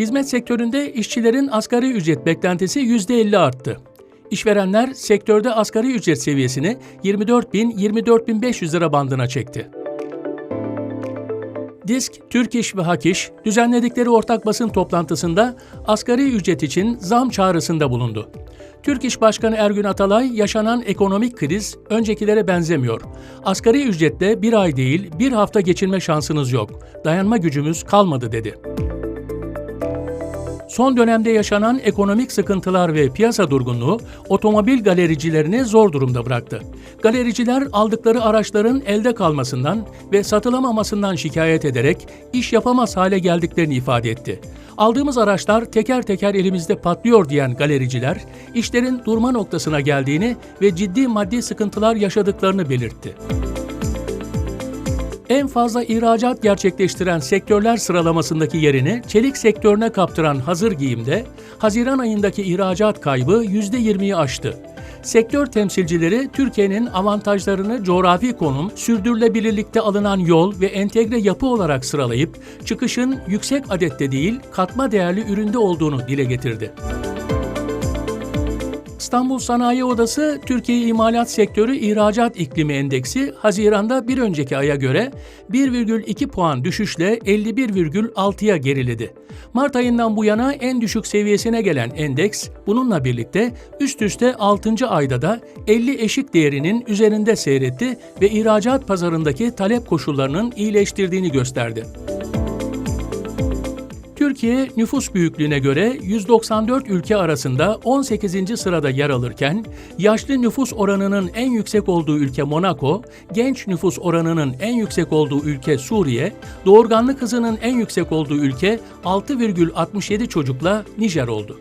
Hizmet sektöründe işçilerin asgari ücret beklentisi %50 arttı. İşverenler sektörde asgari ücret seviyesini 24 bin 24 bin 500 lira bandına çekti. Disk, Türk İş ve Hak İş düzenledikleri ortak basın toplantısında asgari ücret için zam çağrısında bulundu. Türk İş Başkanı Ergün Atalay, yaşanan ekonomik kriz öncekilere benzemiyor. Asgari ücretle bir ay değil, bir hafta geçinme şansınız yok. Dayanma gücümüz kalmadı dedi. Son dönemde yaşanan ekonomik sıkıntılar ve piyasa durgunluğu otomobil galericilerini zor durumda bıraktı. Galericiler aldıkları araçların elde kalmasından ve satılamamasından şikayet ederek iş yapamaz hale geldiklerini ifade etti. Aldığımız araçlar teker teker elimizde patlıyor diyen galericiler, işlerin durma noktasına geldiğini ve ciddi maddi sıkıntılar yaşadıklarını belirtti. En fazla ihracat gerçekleştiren sektörler sıralamasındaki yerini çelik sektörüne kaptıran hazır giyimde Haziran ayındaki ihracat kaybı %20'yi aştı. Sektör temsilcileri Türkiye'nin avantajlarını coğrafi konum, sürdürülebilirlikte alınan yol ve entegre yapı olarak sıralayıp çıkışın yüksek adette değil katma değerli üründe olduğunu dile getirdi. İstanbul Sanayi Odası Türkiye İmalat Sektörü İhracat İklimi Endeksi Haziran'da bir önceki aya göre 1,2 puan düşüşle 51,6'ya geriledi. Mart ayından bu yana en düşük seviyesine gelen endeks bununla birlikte üst üste 6. ayda da 50 eşik değerinin üzerinde seyretti ve ihracat pazarındaki talep koşullarının iyileştirdiğini gösterdi. Türkiye nüfus büyüklüğüne göre 194 ülke arasında 18. sırada yer alırken, yaşlı nüfus oranının en yüksek olduğu ülke Monaco, genç nüfus oranının en yüksek olduğu ülke Suriye, doğurganlık hızının en yüksek olduğu ülke 6,67 çocukla Nijer oldu.